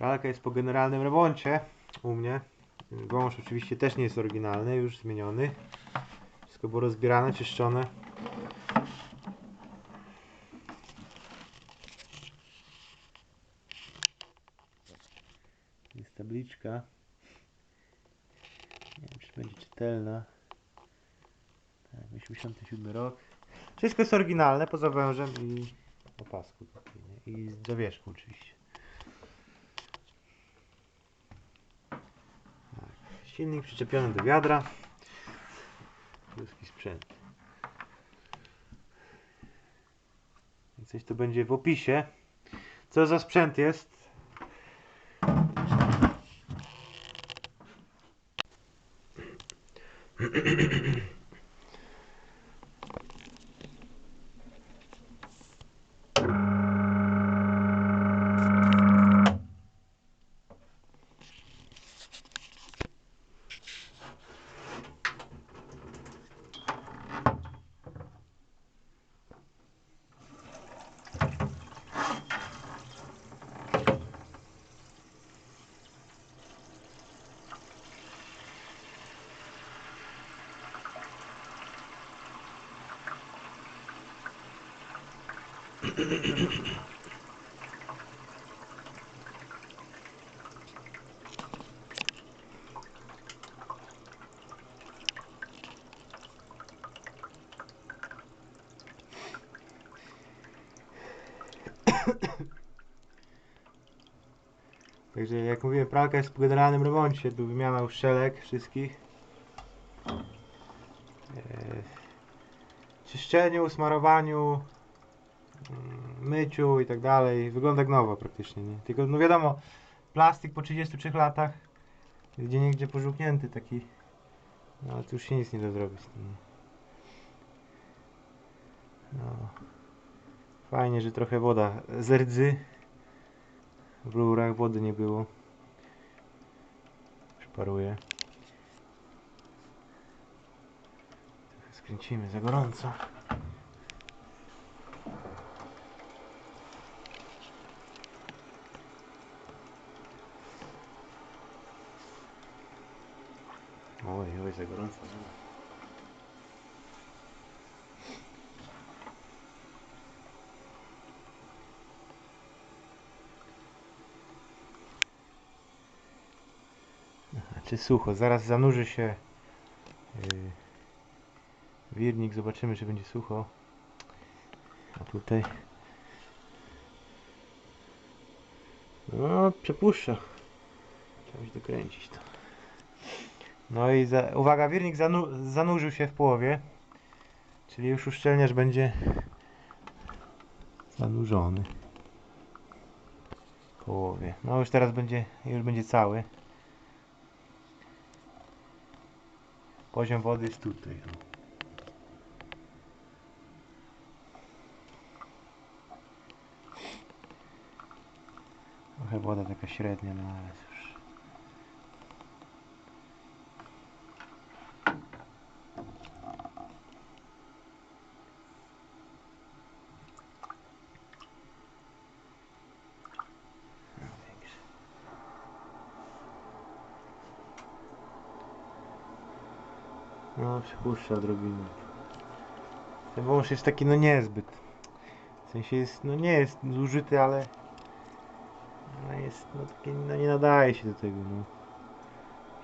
Pralka jest po generalnym remoncie u mnie. Wąż oczywiście też nie jest oryginalny, już zmieniony. Wszystko było rozbierane, czyszczone. Jest tabliczka. Nie wiem, czy będzie czytelna. Tak, 87 rok. Wszystko jest oryginalne, poza wężem i opasku. I z zawieszką oczywiście. Silnik przyczepiony do wiadra. Polski sprzęt. Coś to będzie w opisie. Co za sprzęt jest? Także jak mówiłem, pralka jest w generalnym remoncie. Tu wymiana uszczelek wszystkich. Eee, czyszczeniu, smarowaniu, myciu i tak dalej. Wygląda jak nowa praktycznie, nie? Tylko no wiadomo, plastik po 33 latach gdzie niegdzie pożółknięty taki. No ale tu już się nic nie da zrobić. nie? No. Fajnie, że trochę woda z rdzy. W rurach wody nie było. Przyparuje. Trochę skręcimy za gorąco. Oj, oj, za gorąco. Czy sucho? Zaraz zanurzy się yy, wirnik, zobaczymy czy będzie sucho. A tutaj no przepuszcza. Trzeba się dokręcić to. No i za, uwaga, wirnik zanu, zanurzył się w połowie. Czyli już uszczelniacz będzie zanurzony. W połowie. No już teraz będzie, już będzie cały. Poziom wody jest tutaj. o. Trochę woda taka średnia, no ale No, przypuszcza odrobinę. Ten wąż jest taki no niezbyt. W sensie jest, no nie jest zużyty, ale no jest, no taki, no nie nadaje się do tego, no.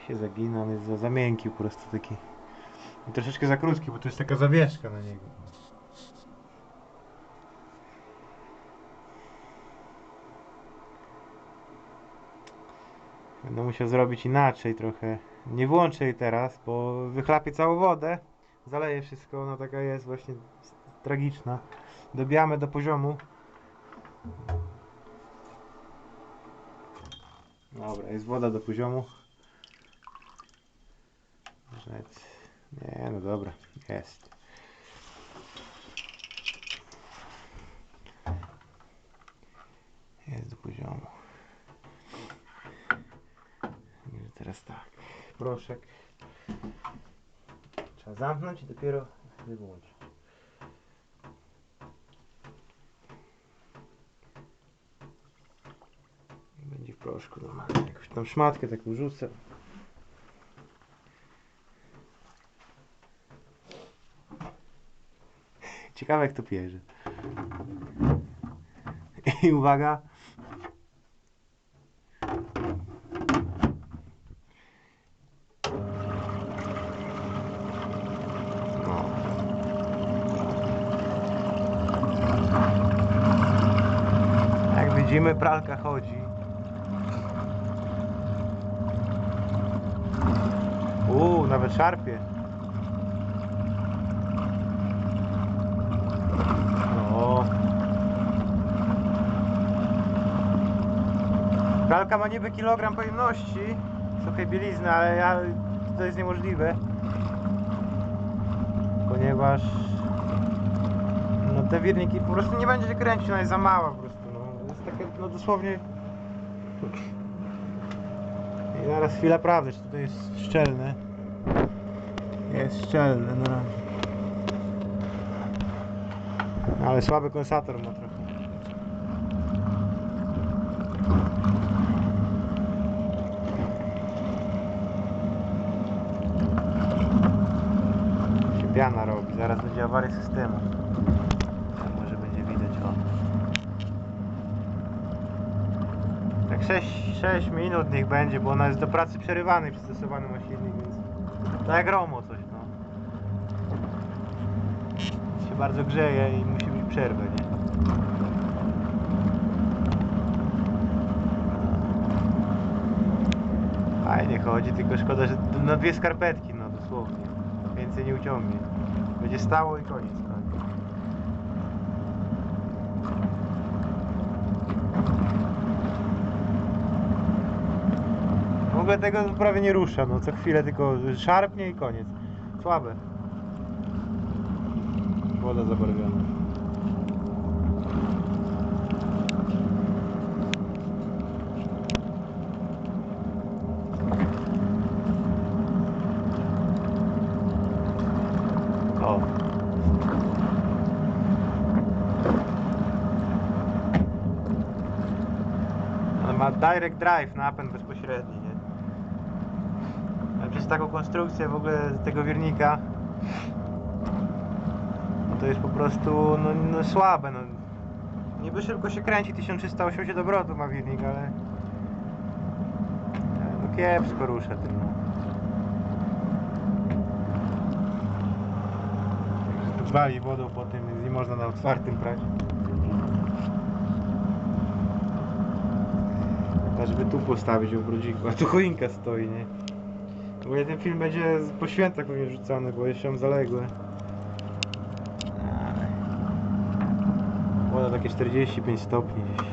Się zagina, on jest za, za miękki po prostu taki. I troszeczkę za krótki, bo to jest taka zawieszka na niego. Będę musiał zrobić inaczej trochę. Nie włączę jej teraz, bo wychlapię całą wodę. Zaleje wszystko, ona taka jest właśnie tragiczna. Dobijamy do poziomu. Dobra, jest woda do poziomu. Nie, no dobra. Jest do poziomu. Także Teraz tak, proszek. Trzeba zamknąć i dopiero. I Będzie w proszku normalnie. Jakąś tam szmatkę taką rzucę. Ciekawe jak to pierze. I uwaga. No. Jak widzimy, pralka chodzi. Uuu, nawet szarpie. Pralka ma niby kilogram pojemności, suchej bielizny, ale ja, to jest niemożliwe. Ponieważ no te wirniki po prostu nie będzie się kręcić, ona jest za mała po prostu. Takie, no dosłownie... I zaraz chwila prawdy, czy tutaj jest szczelne. Jest szczelne na razie. Ale słaby kondensator ma trochę. Się piana robi, zaraz będzie awaria systemu. Tam może będzie widać o. Tak 6, 6 minut niech będzie, bo ona jest do pracy przerywany przystosowany ma silnik, więc tak jak Romo coś no. Się bardzo grzeje i musi być przerwę, nie? Fajnie chodzi, tylko szkoda, że na dwie skarpetki, no dosłownie. Więcej nie uciągnie. Będzie stało i koniec. Tak. W ogóle tego prawie nie rusza, no co chwilę tylko szarpnie i koniec. Słabe. Woda zabarwiona. O. Ma direct drive, napęd bezpośredni, przez taką konstrukcję w ogóle tego wirnika no to jest po prostu no, no słabe, no. Niby szybko się kręci, 1380 obrotów ma wirnik, ale no kiepsko rusza tym, no. Także tu wali wodą po tym, więc nie można na otwartym prać. Chyba, żeby tu postawić w a tu choinka stoi, nie? Ogóle ten film będzie po świętach pewnie rzucany, bo jeszcze mam zaległe. Ale... Woda takie 45 stopni gdzieś.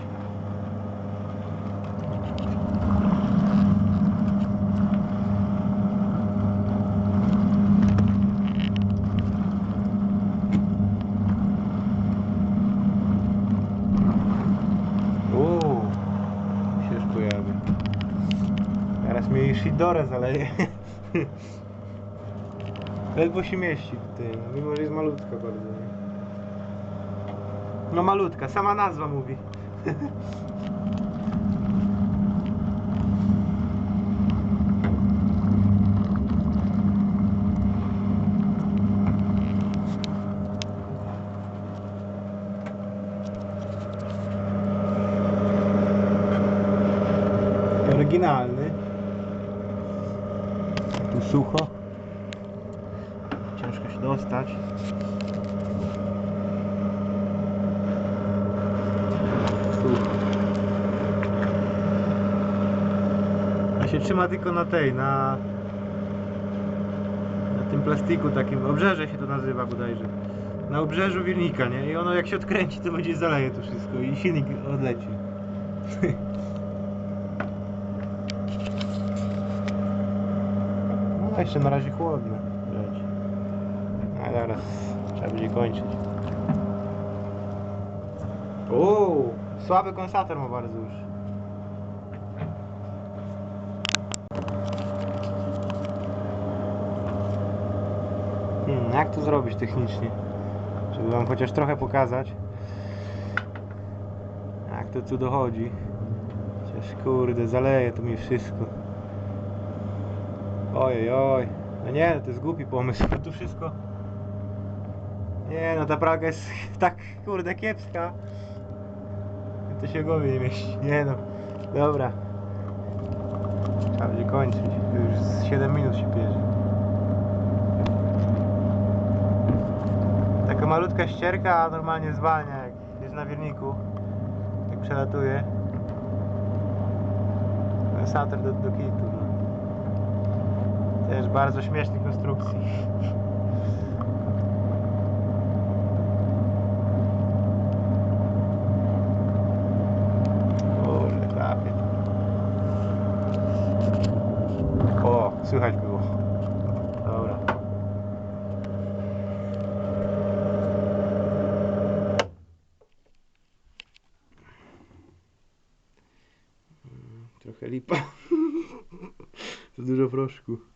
Się już pojawi. Teraz mnie i Shidora zaleje. Ledwo się mieści tutaj, no, mimo że jest malutka bardzo. No malutka, sama nazwa mówi. Oryginalny. Tu sucho. Ciężko się dostać. Sucho. A się trzyma tylko na tej, na na tym plastiku takim, obrzeże się to nazywa bodajże. Na obrzeżu wirnika, nie? I ono jak się odkręci, to będzie zaleje to wszystko i silnik odleci. No jeszcze na razie chłodno. Leci. A zaraz trzeba będzie kończyć. Uuu, słaby konsator ma bardzo już. Hmm, jak to zrobić technicznie? Żeby wam chociaż trochę pokazać. Jak to tu dochodzi. Chociaż Aż kurde, zaleje to mi wszystko. Ojej, oj. No nie, no to jest głupi pomysł. Tu wszystko. Nie, no ta praga jest tak kurde kiepska. To się głowie nie mieści. Nie no. Dobra. Trzeba będzie kończyć. Już z 7 minut się bierze. Taka malutka ścierka, normalnie zwalnia jak jest na wirniku. Jak przelatuje. Sator do, do kitu. No. Też bardzo śmiesznej konstrukcji. O, słychać było. Dobra. Mm, Trochę lipa. Za dużo proszku.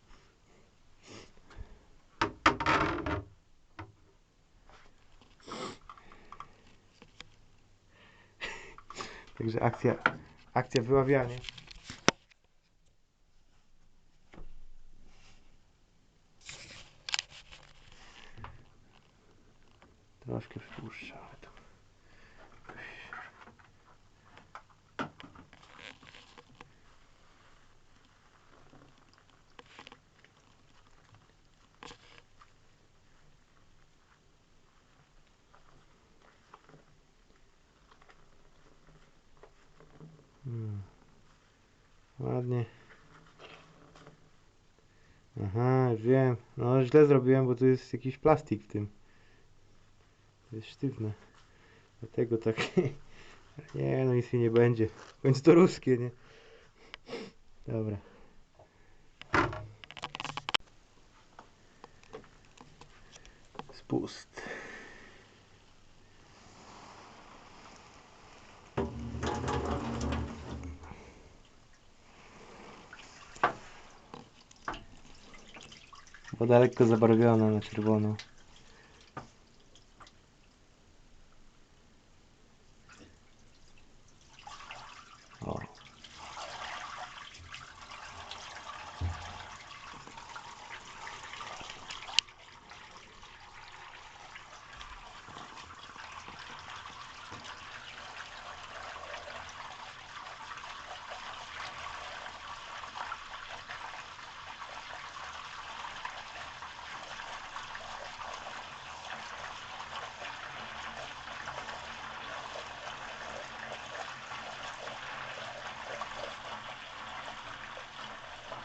Także akcja, akcja wyławianie. Troszkę przypuszczę, ale to... Hmm. Aha, już wiem. No źle zrobiłem, bo tu jest jakiś plastik w tym. To jest sztywne. Dlatego tak. Nie, no nic mi nie będzie. Końcu to ruskie, nie? Dobra. Spust. Woda lekko zabarwiona na czerwono. O.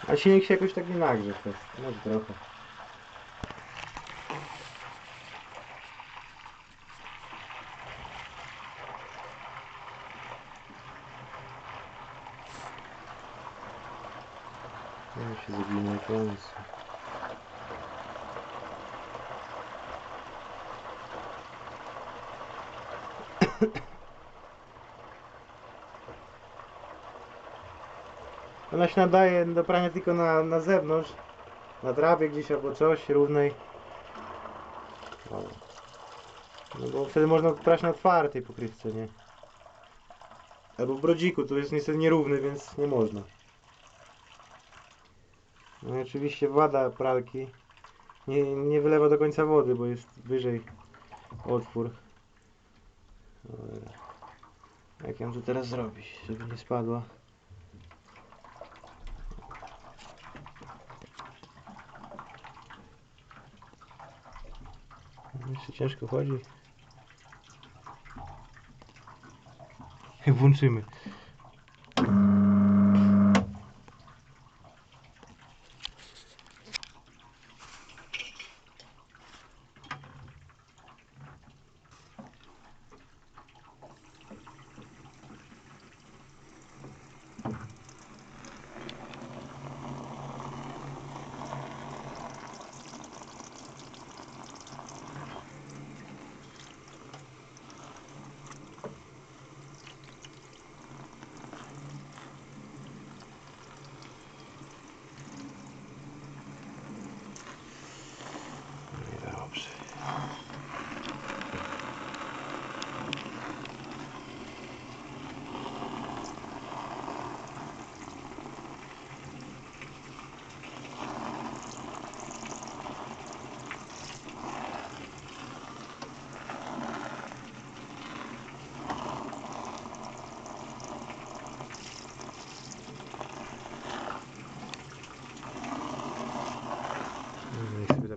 A silnik się jakoś tak nie nagrze też. Może trochę. Ja się zaginę końcu. Ona się nadaje do prania tylko na, na zewnątrz, na trawie gdzieś albo coś równej. No bo wtedy można prać na otwartej pokrywce, nie? Albo w brodziku, to jest niestety nierówny, więc nie można. No i oczywiście wada pralki nie, nie wylewa do końca wody, bo jest wyżej otwór. Jak ją tu teraz zrobić, żeby nie spadła? Jeszcze ciężko chodzi. Włączymy.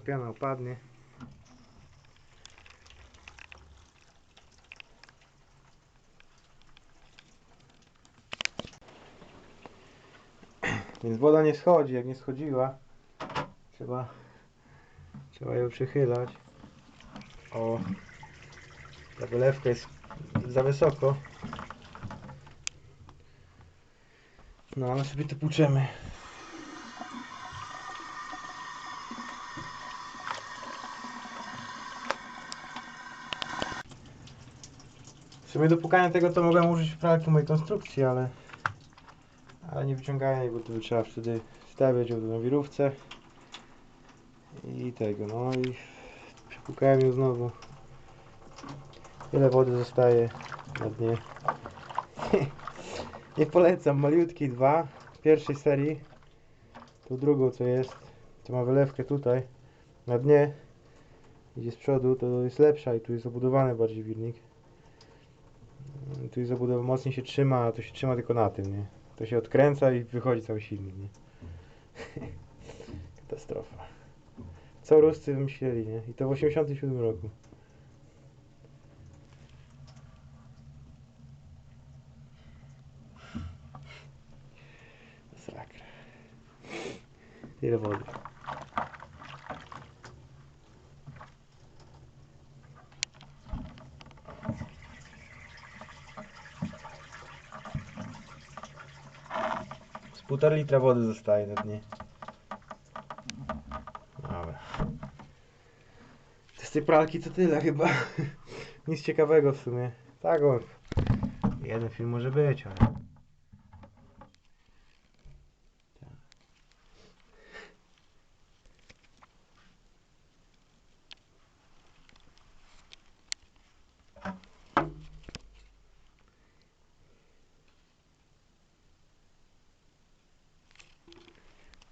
Piana opadnie. Więc woda nie schodzi, jak nie schodziła trzeba trzeba ją przychylać. O ta wylewka jest za wysoko. No ale sobie to płuczemy sumie do pukania tego to mogłem użyć pralki mojej konstrukcji, ale ale nie wyciągałem jej, bo to by trzeba wtedy stawiać ją na wirówce i tego, no i przepukałem ją znowu. Ile wody zostaje na dnie. nie polecam, malutki dwa pierwszej serii. Tą drugą co jest, to ma wylewkę tutaj na dnie. Idzie z przodu, to jest lepsza i tu jest zabudowany bardziej wirnik. Tu jest zabudowa mocniej się trzyma, a to się trzyma tylko na tym, nie? To się odkręca i wychodzi cały silnik, nie? Katastrofa. Co Ruscy wymyśleli, nie? I to w 87 roku. Masakra. Tyle wody. Półtora litra wody zostaje na dnie. Dobra. Z tej pralki to tyle chyba. Nic ciekawego w sumie. Tak, o, jeden film może być, ale...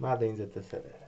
Made in ZSRR.